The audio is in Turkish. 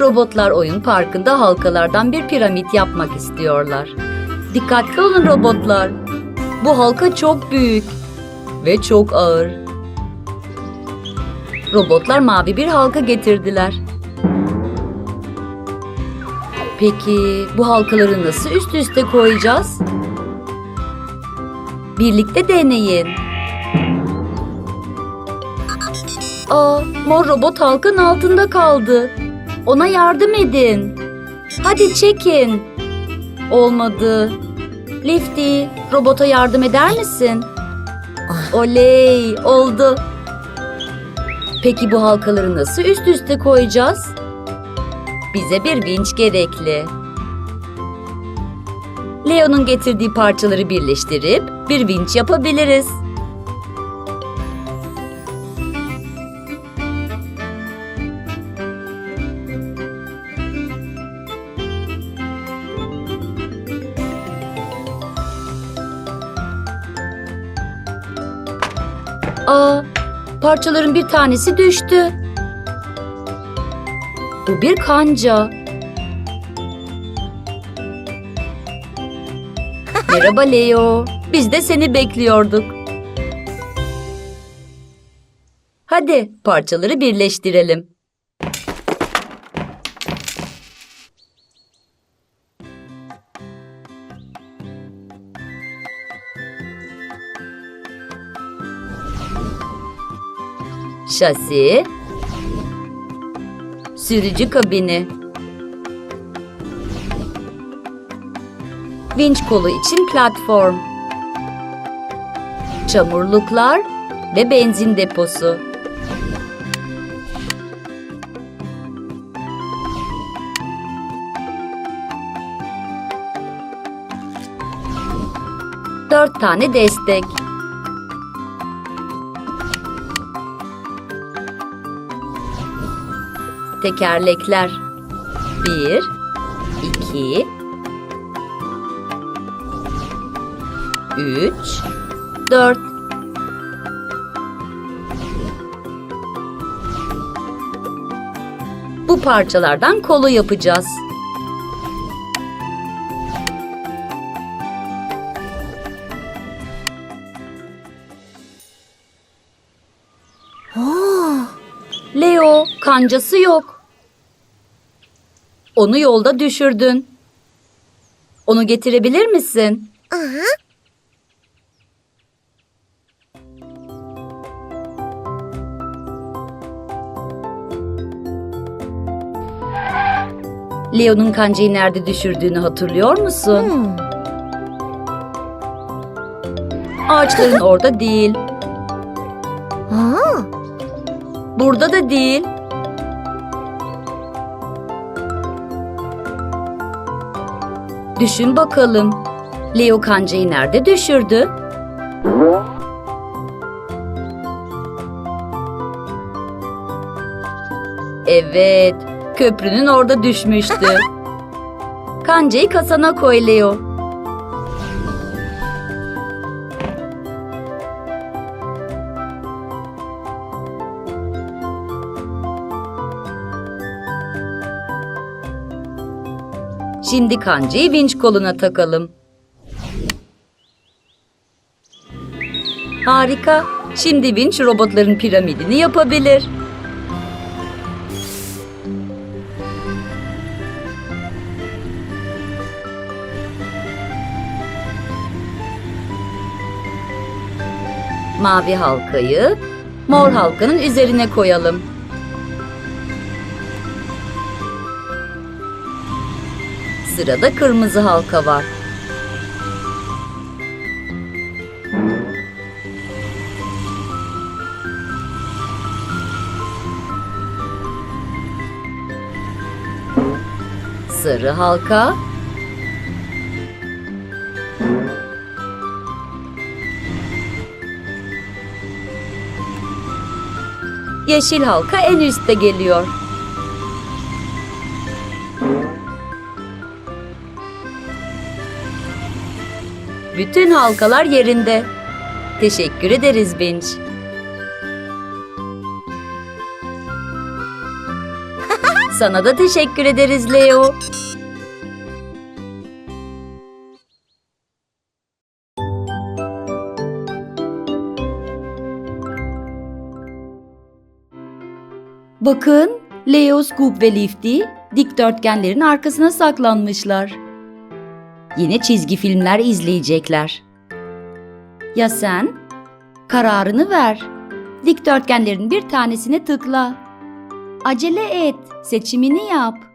Robotlar oyun parkında halkalardan bir piramit yapmak istiyorlar. Dikkatli olun robotlar. Bu halka çok büyük ve çok ağır. Robotlar mavi bir halka getirdiler. Peki bu halkaları nasıl üst üste koyacağız? Birlikte deneyin. Aa, mor robot halkın altında kaldı. Ona yardım edin. Hadi çekin. Olmadı. Lifty, robota yardım eder misin? Oley, oldu. Peki bu halkaları nasıl üst üste koyacağız? Bize bir vinç gerekli. Leo'nun getirdiği parçaları birleştirip bir vinç yapabiliriz. Aa, parçaların bir tanesi düştü. Bu bir kanca. Merhaba Leo. Biz de seni bekliyorduk. Hadi parçaları birleştirelim. Şasi, sürücü kabini, vinç kolu için platform, çamurluklar ve benzin deposu. Dört tane destek. Tekerlekler. Bir, iki, üç, dört. Bu parçalardan kolu yapacağız. Leo, kancası yok. Onu yolda düşürdün. Onu getirebilir misin? Leo'nun kancayı nerede düşürdüğünü hatırlıyor musun? Ağaçların orada değil. Burada da değil. Düşün bakalım. Leo kancayı nerede düşürdü? Evet, köprünün orada düşmüştü. Kancayı kasana koy Leo. Şimdi kancayı vinç koluna takalım. Harika. Şimdi vinç robotların piramidini yapabilir. Mavi halkayı mor halkanın üzerine koyalım. Sırada kırmızı halka var. Sarı halka. Yeşil halka en üstte geliyor. Bütün halkalar yerinde. Teşekkür ederiz Binç. Sana da teşekkür ederiz Leo. Bakın, Leo, Scoop ve Lifty dikdörtgenlerin arkasına saklanmışlar. Yine çizgi filmler izleyecekler. Ya sen? Kararını ver. Dikdörtgenlerin bir tanesine tıkla. Acele et, seçimini yap.